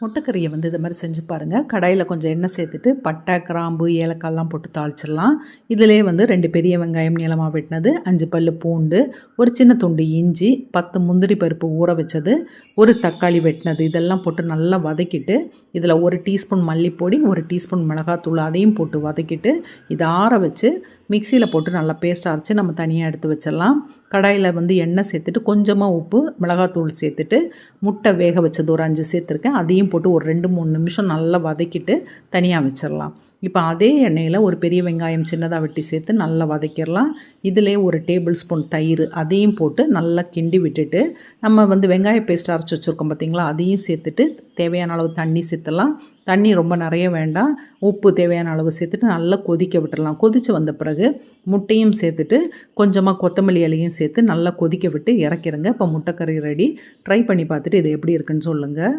முட்டைக்கறியை வந்து இது மாதிரி செஞ்சு பாருங்கள் கடாயில் கொஞ்சம் எண்ணெய் சேர்த்துட்டு பட்டை கிராம்பு ஏலக்காய்லாம் போட்டு தாளிச்சிடலாம். இதிலே வந்து ரெண்டு பெரிய வெங்காயம் நீளமாக வெட்டினது அஞ்சு பல் பூண்டு ஒரு சின்ன துண்டு இஞ்சி பத்து முந்திரி பருப்பு ஊற வச்சது ஒரு தக்காளி வெட்டினது இதெல்லாம் போட்டு நல்லா வதக்கிட்டு இதில் ஒரு டீஸ்பூன் மல்லிப்பொடி ஒரு டீஸ்பூன் மிளகாத்தூள் அதையும் போட்டு வதக்கிட்டு இதை ஆற வச்சு மிக்சியில் போட்டு நல்லா பேஸ்ட் அரைச்சி நம்ம தனியாக எடுத்து வச்சிடலாம். கடாயில் வந்து எண்ணெய் சேர்த்துட்டு கொஞ்சமாக உப்பு மிளகாத்தூள் சேர்த்துட்டு முட்டை வேக வச்சது ஒரு அஞ்சு சேர்த்துருக்கேன். அதையும் போட்டு ஒரு ரெண்டு மூணு நிமிஷம் நல்லா வதக்கிட்டு தனியாக வச்சிடலாம். இப்போ அதே எண்ணெயில் ஒரு பெரிய வெங்காயம் சின்னதாக வெட்டி சேர்த்து நல்லா வதக்கிடலாம். இதிலே ஒரு டேபிள் ஸ்பூன் தயிர் அதையும் போட்டு நல்லா கிண்டி விட்டுட்டு நம்ம வந்து வெங்காய பேஸ்ட் அரைச்சி வச்சுருக்கோம் பார்த்திங்களா? அதையும் சேர்த்துட்டு தேவையான அளவு தண்ணி சேர்த்துலாம் தண்ணி ரொம்ப நிறைய வேண்டாம். உப்பு தேவையான அளவு சேர்த்துட்டு நல்லா கொதிக்க விட்டுடலாம். கொதித்து வந்த பிறகு முட்டையும் சேர்த்துட்டு கொஞ்சமாக கொத்தமல்லி இலையும் சேர்த்து நல்லா கொதிக்க விட்டு இறக்கிறங்க இப்போ முட்டைக்கறி ரெடி ட்ரை பண்ணி பார்த்துட்டு இது எப்படி இருக்குன்னு சொல்லுங்கள்